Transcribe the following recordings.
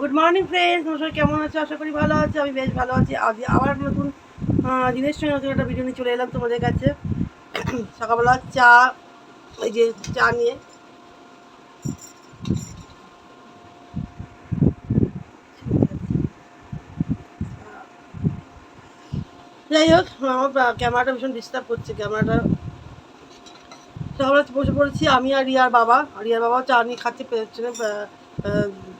Good morning friends তোমার সবাই কেমন আছো? আশা করি ভালো আছো, আমি বেশ ভালো আছি। আজ আবার নতুন দিনের সঙ্গে নতুন একটা ভিডিও নিয়ে চলে এলাম তোমাদের কাছে। সকালবেলা চা, এই যে চা নিয়ে। যাই হোক, আমার ক্যামেরাটা ভীষণ ডিস্টার্ব করছে, ক্যামেরাটা। সকালে বসে পড়েছি আমি আর রিয়ার বাবা। রিয়ার বাবাও চা নিয়ে খাচ্ছে, পেছনে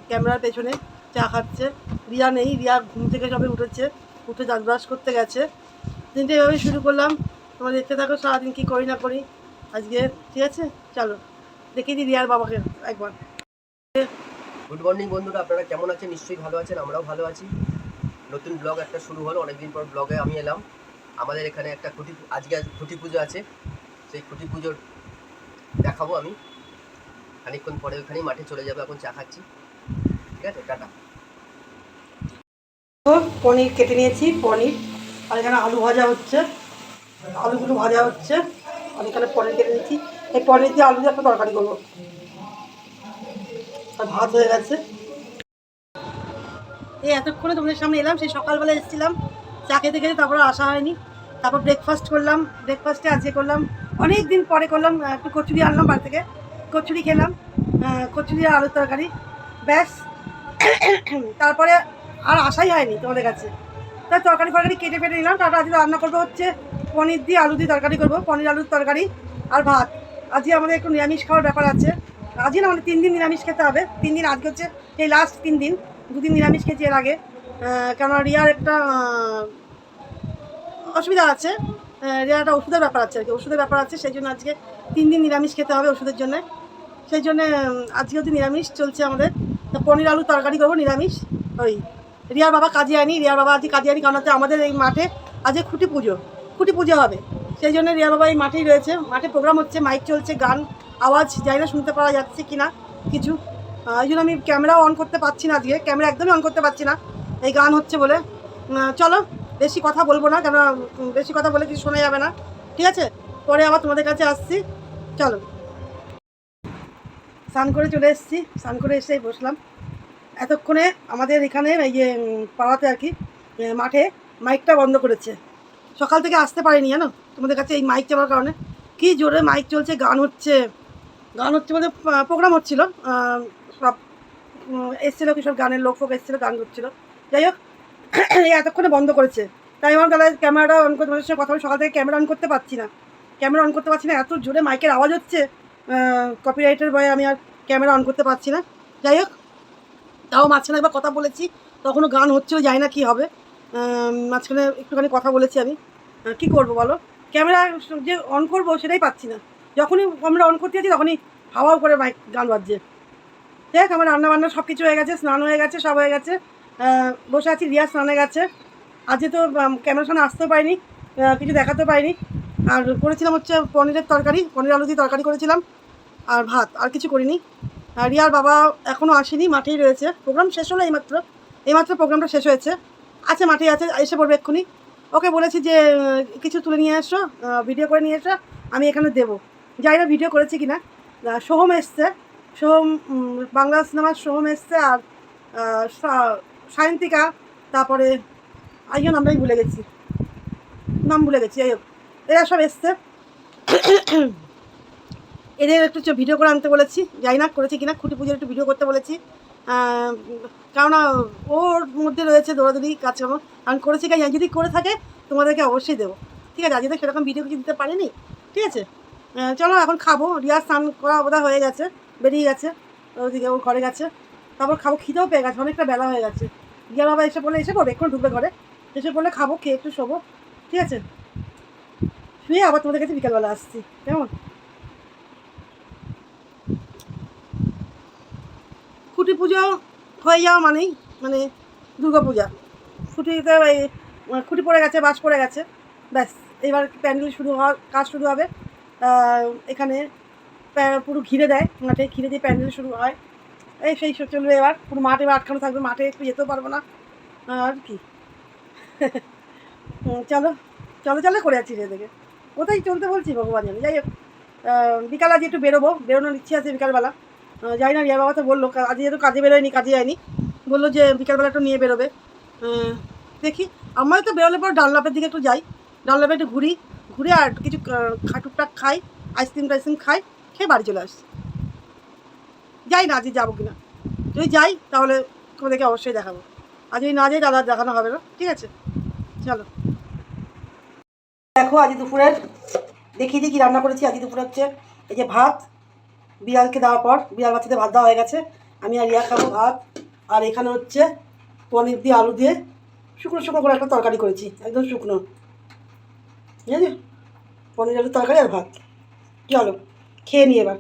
ক্যামেরার পেছনে চা খাচ্ছে। রিয়া নেই, রিয়া ঘুম থেকে সবে উঠেছে, উঠে ব্রাশ করতে গেছে। দিনটা এভাবে শুরু করলাম। তোমরা দেখতে থাকো, সারাদিন কী করি না করি। আজকে, ঠিক আছে? চলো, দেখে দিই রিয়ার বাবাকে একবার। গুড মর্নিং বন্ধুরা, আপনারা কেমন আছেন? নিশ্চয়ই ভালো আছেন, আমরাও ভালো আছি। নতুন ব্লগ একটা শুরু হলো, অনেকদিন পর ব্লগে আমি এলাম। আমাদের এখানে একটা খুঁটি, আজকে আজ খুঁটি পুজো আছে। সেই খুঁটি পুজোর দেখাবো আমি। খানিকক্ষণ পরে ওখানেই মাঠে চলে যাব, এখন চা খাচ্ছি। আছে, টাটা। পনির কেটে নিয়েছি, পনির। আর এখানে আলু ভাজা হচ্ছে। আলুগুলো ভাজা হচ্ছে। আর এখানে পনির কেটে নিয়েছি। এই পনির দিয়ে আলু দিয়ে একটা তরকারি করব। আর ভাত হয়ে গেছে। এই এতক্ষণে তোমাদের সামনে এলাম, সেই সকালবেলা এসেছিলাম। চা খেতে খেতে তারপর আসা হয়নি। তারপর ব্রেকফাস্ট করলাম। ব্রেকফাস্টে আজকে করলাম অনেক দিন পরে করলাম একটু কচুরি আনলাম বাড়ি থেকে। কচুরি খেলাম কচুরি আর আলুর তরকারি। ব্যাস তারপরে আর আসাই হয়নি তোমাদের কাছে। তাই তরকারি ফরকারি কেটে ফেটে নিলাম তারপর আজকে রান্না করব হচ্ছে পনির দিয়ে আলু দিয়ে তরকারি করব পনির আলুর তরকারি আর ভাত। আজকে আমাদের একটু নিরামিষ খাওয়ার ব্যাপার আছে। আজকে না আমাদের তিন দিন নিরামিষ খেতে হবে। তিন দিন আজকে হচ্ছে এই লাস্ট তিন দিন দুদিন নিরামিষ খেয়েছি এর আগে। আহ, কেন রিয়ার একটা অসুবিধা আছে। রিয়ার একটা ওষুধের ব্যাপার আছে আর কি। ওষুধের ব্যাপার আছে সেই জন্য আজকে তিন দিন নিরামিষ খেতে হবে ওষুধের জন্য। সেই জন্য আজকে হচ্ছে নিরামিষ চলছে আমাদের তো পনির আলু তরকারি করব, নিরামিষ। ওই রিয়ার বাবা কাজে আয়নি রিয়ার বাবা আজকে কাজে আয়নি কারণ হচ্ছে আমাদের এই মাঠে আজকে খুঁটি পুজো। খুঁটি পুজো হবে। সেই জন্য রিয়ার বাবা এই মাঠেই রয়েছে। মাঠে প্রোগ্রাম হচ্ছে মাইক চলছে, গান, আওয়াজ, যাই না শুনতে পাওয়া যাচ্ছে কি না, কিছু। এই জন্য আমি ক্যামেরাও অন করতে পারছি না আজকে। ক্যামেরা একদমই অন করতে পারছি না। এই গান হচ্ছে বলে। চলো, বেশি কথা বলব না কেন বেশি কথা বলে কিছু শোনা যাবে না। ঠিক আছে? পরে আবার তোমাদের কাছে আসছি। চলো। স্নান করে চলে এসেছি। স্নান করে এসেই বসলাম। এতক্ষণে আমাদের এখানে, এই যে পাড়াতে আর কি মাঠে মাইকটা বন্ধ করেছে। সকাল থেকে আসতে পারিনি, জানো? তোমাদের কাছে এই মাইক চালার কারণে। কি জোরে মাইক চলছে, গান হচ্ছে। গান হচ্ছে বলতে প্রোগ্রাম হচ্ছিল। সব এসেছিল কি সব গানের লোক ফোক এসেছিল, গান করছিল। যাই হোক, এই এতক্ষণে বন্ধ করেছে। তাই আমার তাহলে ক্যামেরাটা অন করতে তোমাদের সঙ্গে কথা সকাল থেকে ক্যামেরা অন করতে পারছি না। ক্যামেরা অন করতে পারছি না, এত জোরে মাইকের আওয়াজ হচ্ছে। কপিরাইটের ভয়ে আমি আর ক্যামেরা অন করতে পারছি না। যাই হোক, তাও মাঝখানে একবার কথা বলেছি, তখনও গান হচ্ছিল, জানি না কী হবে। মাঝখানে একটুখানি কথা বলেছি আমি। কী করব বলো? ক্যামেরা যে অন করব সেটাই পাচ্ছি না। যখনই আমরা অন করতে যাচ্ছি, তখনই হাওয়াও করে মাইক গান বাজছে। দেখ, আমার রান্না বান্না সব কিছু হয়ে গেছে, স্নান হয়ে গেছে, সব হয়ে গেছে। বসে আছি, রিয়া স্নানে গেছে। আজকে তো ক্যামেরার সামনে আসতেও পারিনি কিছু দেখাতে পারিনি। আর করেছিলাম হচ্ছে পনিরের তরকারি, পনির আলু দিয়ে তরকারি করেছিলাম আর ভাত, আর কিছু করিনি। আর রিয়ার বাবা এখনও আসেনি, মাঠেই রয়েছে। প্রোগ্রাম শেষ হলো এইমাত্র এইমাত্র প্রোগ্রামটা শেষ হয়েছে। আছে, মাঠেই আছে, এসে পড়বে এক্ষুনি। ওকে বলেছি যে কিছু তুলে নিয়ে এসো ভিডিও করে নিয়ে এসো, আমি এখানে দেবো। যাই না ভিডিও করেছি কিনা সোহম এসছে। সোহম বাংলা সিনেমার সোহম এসছে আর সায়ন্তিকা, তারপরে আইজন আমরাই ভুলে গেছি। নাম ভুলে গেছি, যাই হোক। এরা সব এসছে। এদের একটু ভিডিও করে আনতে বলেছি। যাই না করেছি কিনা, খুঁটি পুজোর একটু ভিডিও করতে বলেছি। কেননা ওর মধ্যে রয়েছে দৌড়াদৌড়ি, কাজকর্ম। আমি করেছি কাজ যদি করে থাকে, তোমাদেরকে অবশ্যই দেবো। ঠিক আছে, আজকে তো সেরকম ভিডিও কিছু দিতে পারিনি। ঠিক আছে? চলো এখন খাব। রিয়া স্নান করা বোধহয় হয়ে গেছে, বেরিয়ে গেছে। ওদিকে ওর ঘরে গেছে। তারপর খাব, খিদেও পেয়ে গেছে, অনেকটা বেলা হয়ে গেছে। রিয়া বাবা এসে বলে এসে পড়বে এখন ঢুকবে ঘরে। এসে বলে খাব, খেয়ে একটু শোবো। ঠিক আছে? শুয়ে আবার তোমাদের কাছে বিকালবেলা আসছি। কেমন? খুঁটি পুজো হয়ে যাওয়া মানেই মানে দুর্গা পূজা। খুঁটিতে খুঁটি পড়ে গেছে বাস পড়ে গেছে। ব্যাস, এবার প্যান্ডেল শুরু হওয়ার, কাজ শুরু হবে। এখানে পুরো ঘিরে দেয়, মাঠে ঘিরে দিয়ে প্যান্ডেল শুরু হয়। এই সেই সব চলবে এবার। পুরো মাঠে এবার আটকানো থাকবে, মাঠে একটু যেতেও পারব না। আর কি। চলো চলো চলো করে যাচ্ছি সেদিকে কোথায় চলতে বলছি ভগবান জানি। যাই হোক বিকাল আজ একটু বেরোবো বেরোনোর ইচ্ছে আছে বিকালবেলা। যাই না রিয়া বাবা তো বলল আজ যেহেতু কাজে বেরোয়নি কাজে যায়নি। বলল যে বিকালবেলা একটু নিয়ে বেরোবে। দেখি আমার তো বেরোলে পর ডানলাপের দিকে একটু যাই। ডানলাপে একটু ঘুরি ঘুরে আর কিছু আহ, খা টুকটাক খাই আইসক্রিম টাইসক্রিম খাই খেয়ে বাড়ি চলে আসি। যাই না আজকে যাব কিনা। যদি যাই তাহলে তোমাদেরকে অবশ্যই দেখাবো। আর যদি না যাই দাদা দেখানো হবে না। ঠিক আছে? চলো। দেখো, আজ দুপুরের, দেখিয়ে দিই কি রান্না করেছি। আজ দুপুরে হচ্ছে এই যে ভাত, বিড়ালকে দেওয়ার পর, বিড়াল বাচ্চাদের ভাত দেওয়া হয়ে গেছে। আমি আর ইয়া খাব ভাত। আর এখানে হচ্ছে পনির দিয়ে আলু দিয়ে শুকনো শুকনো করে একটা তরকারি করেছি, একদম শুকনো। ঠিক আছে পনির, আলুর তরকারি আর ভাত। চলো, খেয়ে নিই এবার।